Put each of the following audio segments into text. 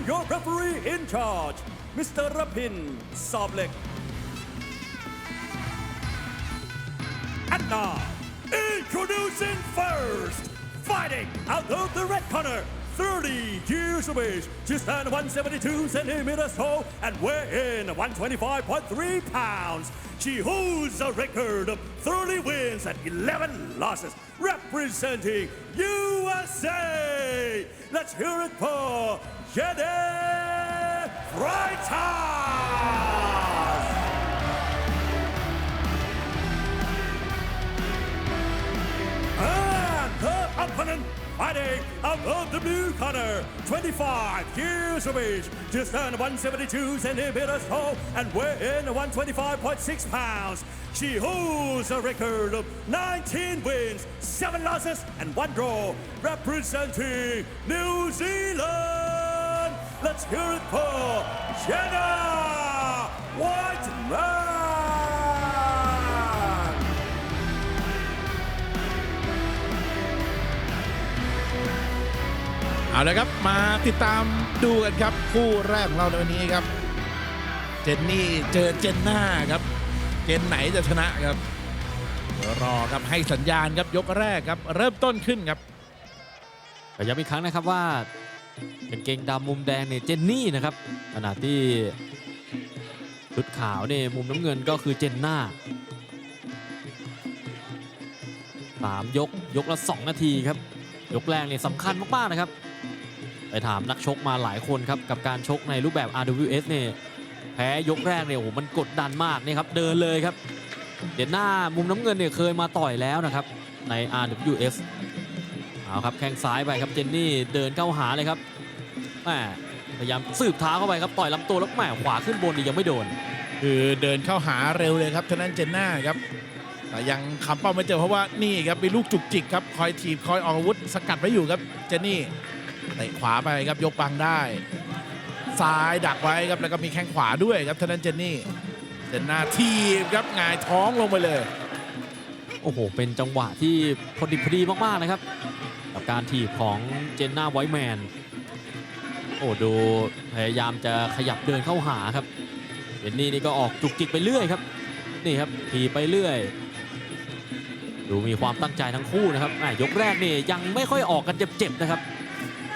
Introducing your referee in charge, Mr. Rapin Soblek. And now, introducing first, fighting out of the red corner, 30 years of age, just stand 172 centimeters tall and weigh in 125.3 pounds. She holds a record of 30 wins and 11 losses, representing USA. Let's hear it for Jenny Freitas. And her opponent fighting out of the blue corner, 25 years of age, just turned 172 centimeters tall and weigh in 125.6 pounds. She holds a record of 19 wins, 7 losses, and 1 draw, representing New Zealand. Let's hear it for Jenna Whiteman. เอาละครับมาติดตามดูกันครับ คู่แรกของเราในวันนี้ครับ เจนนี่เจอเจนหน้าครับ เจนไหนจะชนะครับเดี๋ยวรอครับให้สัญญาณครับยกแรกครับ เริ่มต้นขึ้นครับ แต่ย้ำอีกครั้งนะครับว่า กางเกงดำมุมแดงเนี่ยเจนนี่นะครับขณะที่ชุดขาวเนี่ยมุมน้ำเงินก็คือเจนน่าสามยกยกละ 2 นาทีครับ ยกแรกเนี่ยสำคัญมากๆนะครับ ไปถามนักชกมาหลายคนครับ กับการชกในรูปแบบ RWS เนี่ยแพ้ยกแรกเนี่ยโอ้โหมันกดดันมากนี่ครับ เดินเลยครับเจนน่ามุมน้ำเงินเนี่ยเคยมาต่อยแล้วนะครับใน RWS เอาครับแข้งซ้ายไปครับเจนนี่เดินเข้าหาเลยครับแหมพยายามสืบเท้าเข้าไปครับต่อยลำตัวแล้วแหมขวาขึ้นบนนี่ยังไม่โดน คือเดินเข้าหาเร็วเลยครับเท่านั้นเจนหน้าครับแต่ยังคำเป้าไม่เจอเพราะว่านี่ครับมีลูกจุกจิกครับคอยถีบคอยออกอาวุธสกัดไว้อยู่ครับเจนนี่เตะขวาไปครับยกบังได้ซ้ายดักไว้ครับแล้วก็มีแข้งขวาด้วยครับเท่านั้นเจนนี่เจนหน้าทีบครับหงายท้องลงไปเลย โอ้โหเป็นจังหวะที่พอดีพอดีมากๆนะครับ กับการถีบของเจนน่าไวแมน โอ้ดูพยายามจะขยับเดินเข้าหาครับเจนนี่นี่ก็ออกจุกจิกไปเรื่อยครับ นี่ครับถีบไปเรื่อย ดูมีความตั้งใจทั้งคู่นะครับยกแรกนี่ยังไม่ค่อยออกกันเจ็บๆนะครับ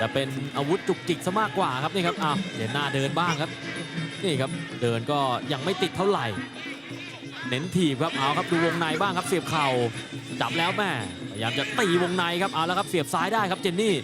จะเป็นอาวุธจุกจิกซะมากกว่าครับนี่ครับอ้าวเจนน่าเดินบ้างครับ นี่ครับเดินก็ยังไม่ติดเท่าไหร่ เน้นถีบครับเอาครับดูวงในบ้างครับเสียบเข่าจับแล้วแม่ายามจะตีวงในครับเอาแล้วครับเสียบซ้ายได้ครับเจนนี่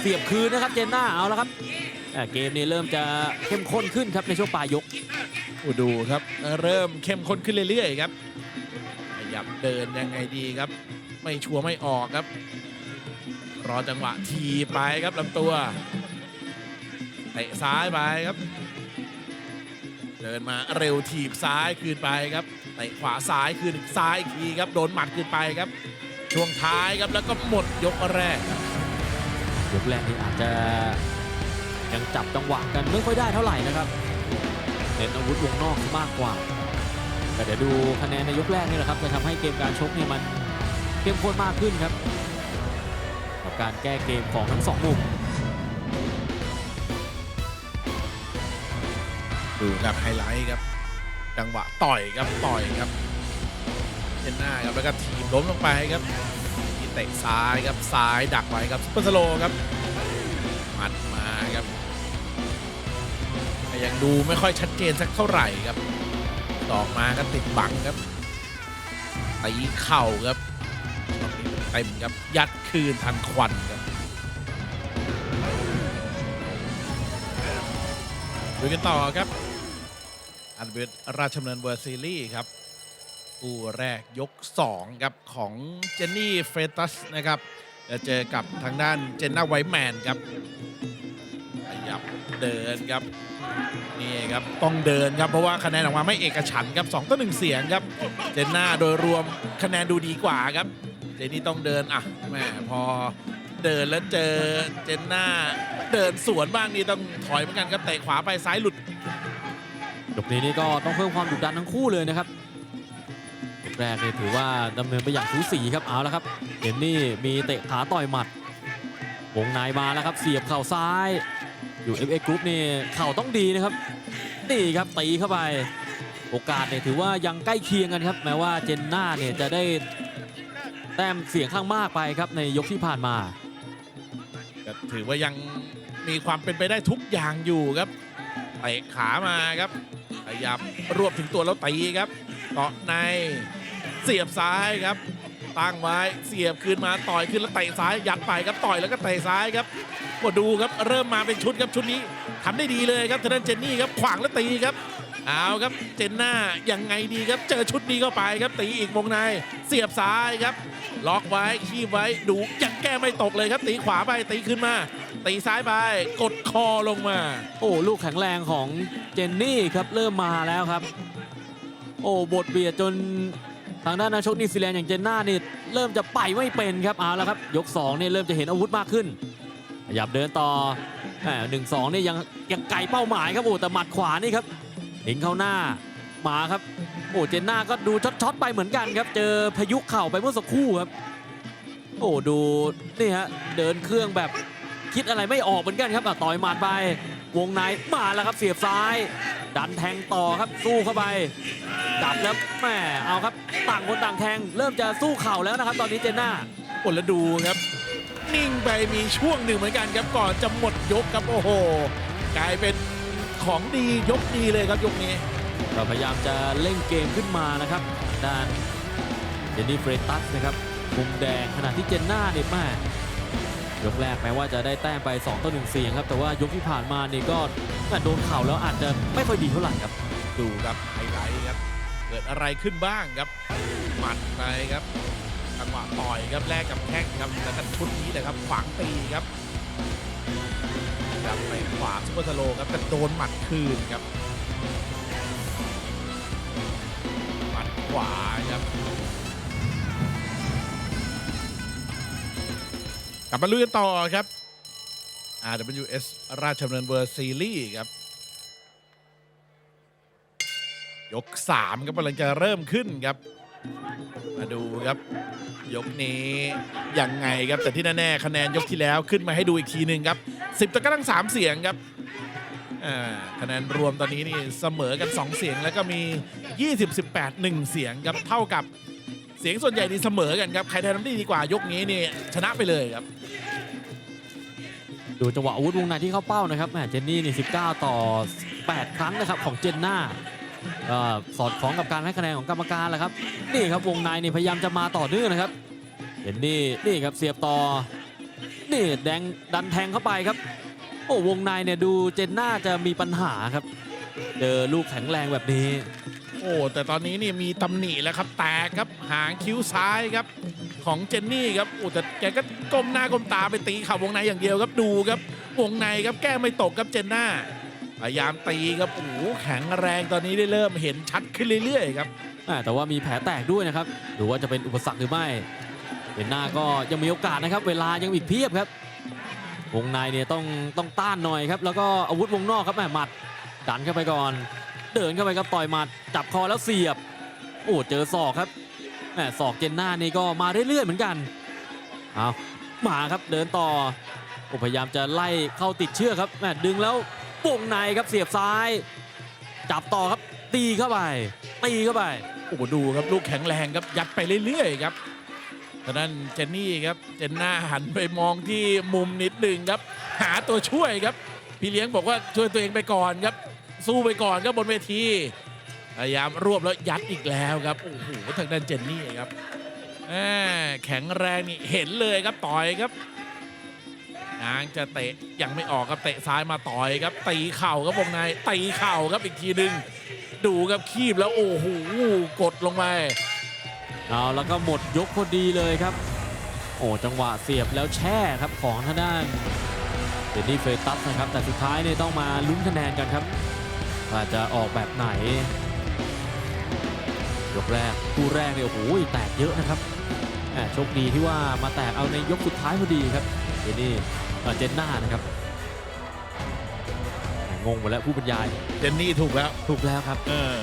เสียบคืนนะครับเจนหน้าเอาแล้วครับแต่เกมนี้เริ่มจะเข้มข้นขึ้นครับในช่วงปลายยกอ้ดูครับเริ่มเข้มข้นขึ้นเรื่อยๆครับขยับเดินยังไงดีครับ ไม่ชัวร์ไม่ออกครับ รอจังหวะทีไปครับลำตัวเตะซ้ายไปครับ เดินมาเร็วถีบซ้ายคืนไปครับเตะขวาซ้ายคืนซ้ายอีกทีครับโดนหมัดคืนไปครับ ช่วงท้ายครับแล้วก็หมดยกแรกครับยกแรกนี่อาจจะยังจับจังหวะกันไม่ค่อยได้เท่าไหร่นะครับเน้นอาวุธวงนอกมากกว่า แต่เดี๋ยวดูคะแนนในยกแรกนี่แหละครับจะทำให้เกมการชกนี่มันเข้มข้นมากขึ้นครับกับการแก้เกมของทั้งสองมุมดูครับไฮไลท์ครับจังหวะต่อยครับต่อยครับเจนหน้าครับแล้วก็ทีบ ล้มลงไปครับมีเตะซ้ายครับซ้ายดักไว้ครับซุปเปอร์สโลครับหมัดมาครับแต่ยังดูไม่ค่อยชัดเจนสักเท่าไหร่ครับดอกมาก็ติดบังครับตีเข่าครับเต็มครับยัดคืนทันควันครับดูกันต่อครับอันเวทราชดำเนินเวอร์ซีรีส์ครับ คู่แรกยก2ครับของเจนนี่เฟรตัสนะครับจะเจอกับทางด้านเจนน่าไวแมนครับขยับเดินครับนี่ครับต้องเดินครับเพราะว่าคะแนนออกมาไม่เอกฉันครับ2ต่อ1เสียงครับเจนน่าโดยรวมคะแนนดูดีกว่าครับเจนนี่ต้องเดินอะแม่พอเดินแล้วเจอเจนน่าเดินสวนบ้างนี่ต้องถอยเหมือนกันครับเตะขวาไปซ้ายหลุดยกนี้นี่ก็ต้องเพิ่มความดุดันทั้งคู่เลยนะครับ แรกนี่ถือว่าดำเนินไปอย่างสูสีครับเอาแล้วครับเห็นนี่มีเตะขาต่อยหมัด วงในมาแล้วครับเสียบเข่าซ้ายอยู่ FA Group นี่เข่าต้องดีนะครับนี่ครับตีเข้าไป โอกาสเนี่ยถือว่ายังใกล้เคียงกันครับ แม้ว่าเจนน่าเนี่ยจะได้แต้มเสียงข้างมากไปครับในยกที่ผ่านมาถือว่ายังมีความเป็นไปได้ทุกอย่างอยู่ครับเตะขามาครับพยายามรวบถึงตัวแล้วตีครับเกาะใน สียบซ้ายครับ ตั้งไว้เสียบคืนมาต่อยขึ้นแล้วเตะซ้ายยัดไปครับต่อยแล้วก็เตะซ้ายครับก็ดูครับเริ่มมาเป็นชุดครับชุดนี้ทำได้ดีเลยครับทางด้านเจนนี่ครับขวางแล้วตีครับเอาครับเจนหน้ายังไงดีครับ เจอชุดนี้เข้าไปครับตีอีกวงในเสียบซ้ายครับ ล็อกไว้คีบไว้ดูยังแก้ไม่ตกเลยครับ ตีขวาไปตีขึ้นมา ตีซ้ายไปกดคอลงมา โอ้ลูกแข็งแรงของเจนนี่ครับเริ่มมาแล้วครับ โอ้บทเบียดจน ทางด้านนักชกนิวซีแลนด์อย่างเจนน่านี่เริ่มจะไปไม่เป็นครับเอาแล้วครับยก2เนี่ยเริ่มจะเห็นอาวุธมากขึ้นขยับเดินต่อหนึ่งสองนี่ยังยังไกลเป้าหมายครับโอ้แต่หมัดขวานี่ครับหิงเข้าหน้ามาครับโอ้เจนน่าก็ดูช็อตๆไปเหมือนกันครับ เจอพายุเข่าไปเมื่อสักครู่ครับโอ้ดูนี่ฮะเดินเครื่องแบบคิดอะไรไม่ออกเหมือนกันครับต่อยหมัดไปวงในมาแล้วครับเสียบซ้าย ดันแทงต่อครับสู้เข้าไปดับแล้วแหมเอาครับ ต่างคนต่างแทง เริ่มจะสู้เข่าแล้วนะครับ ตอนนี้เจนน่าโอ้แล้วดูครับ นิ่งไปมีช่วงหนึ่งเหมือนกันครับก่อนจะหมดยกครับโอ้โห กลายเป็นของดียกดีเลยครับยกนี้ ก็พยายามจะเล่นเกมขึ้นมานะครับด้านเจนนี่เฟรตัสนะครับมุมแดงขณะที่เจนน่าเนี่ยแม่ยกแรกแม้ว่าจะได้แต้มไป2ต่อ1เสียงครับแต่ว่ายกที่ผ่านมานี่ก็แม่โดนเข่าแล้วอาจจะไม่ค่อยดีเท่าไหร่ครับ ดูครับไฮไลท์ครับ เกิดอะไรขึ้นบ้างครับ หมัดไปครับจังหวะต่อยครับแลกกับแข้งครับแล้วก็ชุดนี้เลยครับขวางตีครับครับไปขวาซุปเปอร์สโลครับแต่โดนหมัดคืนครับหมัดขวาครับกลับมาลุยกันต่อครับ RWS ราชดำเนินเวอร์ซีรีส์ครับ ยก3ครับกำลังจะเริ่มขึ้นครับ มาดูครับ ยกนี้ยังไงครับแต่ที่แน่ๆคะแนนยกที่แล้วขึ้นมาให้ดูอีกทีหนึ่งครับ 10ต่อกั้ง3เสียงครับคะแนนรวมตอนนี้นี่เสมอกัน 2 เสียงแล้วก็มี 20 18 1 เสียงครับเท่ากับเสียงส่วนใหญ่นี่เสมอกันครับใครทำได้ดีกว่ายกนี้นี่ชนะไปเลยครับ ดูจังหวะอาวุธวงในที่เข้าเป้านะครับแหมเจนนี่นี่19 ต่อ 8 ครั้งนะครับของเจนน่า เอ่อสอดคล้องกับการให้คะแนนของกรรมการแหละครับ นี่ครับวงในนี่พยายามจะมาต่อเนื่องนะครับเจนนี่นี่ครับเสียบต่อ นี่แดงดันแทงเข้าไปครับ โอ้วงในเนี่ยดูเจนน่าจะมีปัญหาครับ เจอลูกแข็งแรงแบบนี้ โอ้แต่ตอนนี้นี่มีตำหนิแล้วครับแตกครับหางคิ้วซ้ายครับของเจนนี่ครับโอ้แต่แกก็ก้มหน้าก้มตาไปตีเข่าวงในอย่างเดียวครับดูครับวงในครับแก้ไม่ตกครับเจนน่า พยายามตีครับโอ้โหแข็งแรงตอนนี้ได้เริ่มเห็นชัดขึ้นเรื่อยๆครับอ่าแต่ว่ามีแผลแตกด้วยนะครับหรือว่าจะเป็นอุปสรรคหรือไม่เจนน่าก็ยังมีโอกาสนะครับ เวลายังอีกเพียบครับวงในเนี่ยต้องต้องต้านหน่อยครับแล้วก็อาวุธวงนอกครับแหมหมัดดันเข้าไปก่อน เดินเข้าไปครับต่อยหมัดจับคอแล้วเสียบโอ้เจอศอกครับแหมศอกเจนหน้านี่ก็มาเรื่อยๆเหมือนกันเอามาครับเดินต่อพยายามจะไล่เข้าติดเชือกครับแหมดึงแล้ว วงในครับเสียบซ้าย จับต่อครับตีเข้าไป ตีเข้าไป โอ้โหดูครับลูกแข็งแรงครับยัดไปเรื่อยๆครับตอนนั้นเจนนี่ครับเจนหน้าหันไปมองที่มุมนิดหนึ่งครับ หาตัวช่วยครับ พี่เลี้ยงบอกว่าช่วยตัวเองไปก่อนครับ สู้ไปก่อนครับบนเวทีพยายามรวบแล้วยัดอีกแล้วครับโอ้โหทางด้านเจนนี่ครับแหมแข็งแรงนี่เห็นเลยครับต่อยครับ นางจะเตะยังไม่ออกครับเตะซ้ายมาต่อยครับตีเข่าครับวงในตีเข่าครับอีกทีหนึ่งดูครับคีบแล้วโอ้โหกดลงไปเอาแล้วก็หมดยกพอดีเลยครับ โอ้จังหวะเสียบแล้วแช่ครับของทางด้านเดนนี่เฟยตัสนะครับ แต่สุดท้ายเนี่ยต้องมาลุ้นคะแนนกันครับว่าจะออกแบบไหน ยกแรกคู่แรกเนี่ยโอ้โหแตกเยอะนะครับโชคดีที่ว่ามาแตกเอาในยกสุดท้ายพอดีครับเจนนี่ เอ่อเจนน่านะครับแหม่งงหมดแล้วผู้บรรยายเจนนี่ถูกแล้วถูกแล้วครับเออ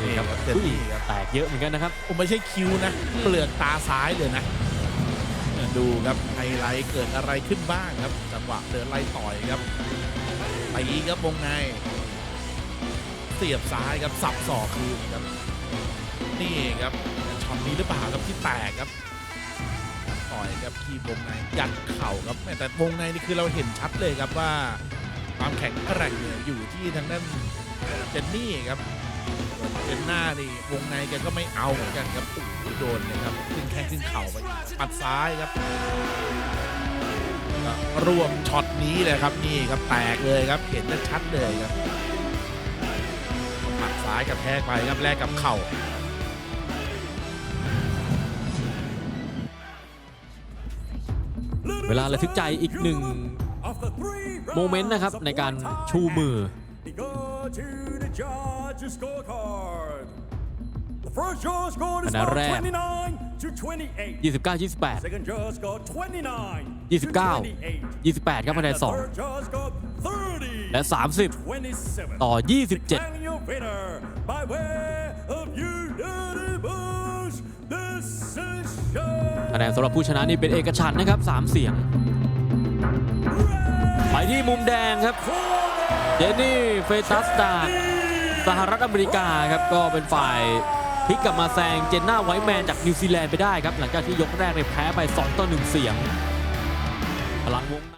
นี่ครับนี่ครับเจนนี่ครับแตกเยอะเหมือนกันนะครับผมไม่ใช่คิ้วนะเปลือกตาซ้ายเลยนะดูครับไฮไลท์เกิดอะไรขึ้นบ้างครับจังหวะเดินไล่ต่อยครับตีครับวงในเสียบซ้ายครับสับศอกคืนครับนี่ครับช็อตนี้หรือเปล่าครับที่แตกครับ ต่อยครับที่วงในยัดเข่าครับแม่แต่วงในนี่คือเราเห็นชัดเลยครับว่า ความแข็งแกร่งอยู่ที่ทางด้านเจนนี่ครับส่วนเจนหน้านี่วงในแกก็ไม่เอาเหมือนกันครับโอ้โหโดนนะครับขึ้นแข้งขึ้นเข่าไปปัดซ้ายครับรวมช็อตนี้เลยครับนี่ครับแตกเลยครับเห็นได้ชัดเลยครับปัดซ้ายกับแทกไปครับแลกกับเข่า วลาระทึกใจอีกหนึ่งโมเมนต์นะครับในการชูมือคะแนนแรก29 28 Second judge score 29 29 28 ครับคะแนน2และ 30 ต่อ 27 คะแนนสำหรับผู้ชนะนี่เป็นเอกฉันท์นะครับ 3 เสียง ไปที่มุมแดงครับ เจนนี่เฟตัสจากสหรัฐอเมริกาครับก็เป็นฝ่ายพลิกกลับมาแซงเจนน่าไวแมนจากนิวซีแลนด์ไปได้ครับ หลังจากที่ยกแรกเนี่ยแพ้ไป 2 ต่อ 1 เสียง พลังวง